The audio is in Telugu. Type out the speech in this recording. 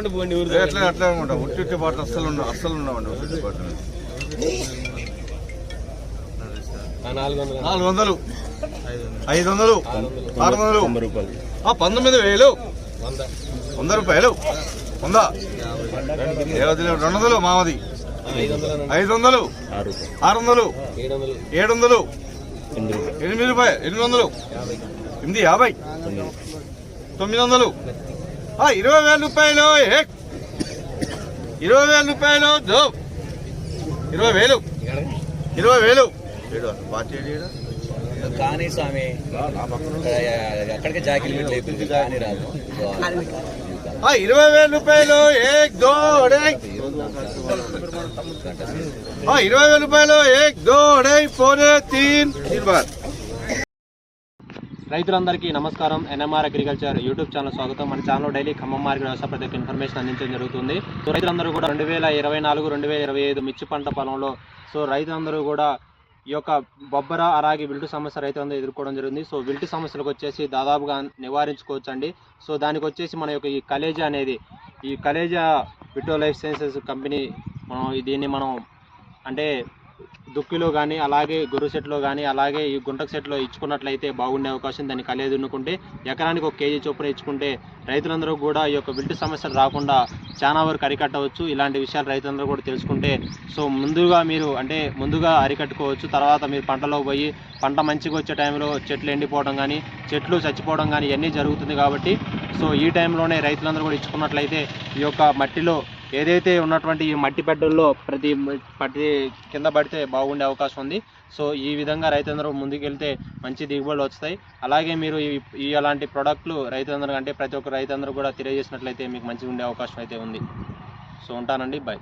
చెప్పండి పోండి ఊరు అట్లా అట్లా అనుకుంటా ఉట్టి బాటలు అస్సలు ఉండవు అస్సలు ఉండవండి ఉట్టి బాటలు. నాలుగు వందల ఐదు వందలు ఆరు వందలు తొంభై రూపాయలు. ఆ, పంతొమ్మిది వేలు. వంద. రూపాయలు. లేవు. రెండు వందలు మామది. ఐదు వందల ఆరు వందలు ఏడు వందలు ఎనిమిది రూపాయలు. ఎనిమిది వందలు. ఎనిమిది యాభై. తొమ్మిది వందలు. ఇరవై వేల రూపాయలు ఇరవై వేల రూపాయలు దో. ఇరవై వేలు. ఇరవై వేలు? కానీ స్వామి అక్కడికి జాకిల్ లేకుంది. కానీ రాదు. ఆ, ఇరవై వేల రూపాయలు ఏక్ దో ఇరవై వేల రూపాయలు. ఏక్ దో తీన్. తీన్ బార్. రైతులందరికీ నమస్కారం. ఎన్ఎంఆర్ అగ్రికల్చర్ యూట్యూబ్ ఛానల్ స్వాగతం. మన ఛానల్ డైలీ ఖమ్మం మార్కెట్ వ్యవసాయ ప్రతి ఒక్క ఇన్ఫర్మేషన్ అందించడం జరుగుతుంది. సో రైతులందరూ కూడా రెండు వేల ఇరవై నాలుగు రెండు వేల ఇరవై ఐదు మిర్చి పంట పొలంలో సో రైతులందరూ కూడా ఈ యొక్క బొబ్బర అలాగే విల్టు సమస్య రైతులందరూ ఎదుర్కోవడం జరిగింది సో విల్టు సమస్యలకు వచ్చేసి దాదాపుగా నివారించుకోవచ్చండి. సో దానికి వచ్చేసి మన యొక్క ఈ కలేజా అనేది ఈ కలేజా విటో లైఫ్ సైన్సెస్ కంపెనీ మనం దీన్ని మనం అంటే దుక్కిలో కానీ అలాగే గొర్రె సెట్లో కానీ అలాగే ఈ గుంటక సెట్లో ఇచ్చుకున్నట్లయితే బాగుండే అవకాశం దాన్ని కలేదు దున్నుకుంటే ఎకరానికి ఒక కేజీ చొప్పున ఇచ్చుకుంటే రైతులందరూ కూడా ఈ యొక్క విల్టు సమస్యలు రాకుండా చాలా వరకు అరికట్టవచ్చు. ఇలాంటి విషయాలు రైతులందరూ కూడా తెలుసుకుంటే సో ముందుగా మీరు అంటే ముందుగా అరికట్టుకోవచ్చు. తర్వాత మీరు పంటలో పోయి పంట మంచిగా వచ్చే టైంలో చెట్లు ఎండిపోవడం కానీ చెట్లు చచ్చిపోవడం కానీ ఇవన్నీ జరుగుతుంది కాబట్టి సో ఈ టైంలోనే రైతులందరూ కూడా ఇచ్చుకున్నట్లయితే ఈ యొక్క మట్టిలో ఏదైతే ఉన్నటువంటి ఈ మట్టి పెడ్డల్లో ప్రతి పట్టి ప్రతి కింద పడితే బాగుండే అవకాశం ఉంది. సో ఈ విధంగా రైతులందరూ ముందుకెళ్తే మంచి దిగుబడులు వస్తాయి. అలాగే మీరు ఈ ఈ అలాంటి ప్రోడక్ట్లు రైతులందరూ అంటే ప్రతి ఒక్క రైతులందరూ కూడా తెలియజేసినట్లయితే మీకు మంచిగా ఉండే అవకాశం అయితే ఉంది. సో ఉంటానండి. బాయ్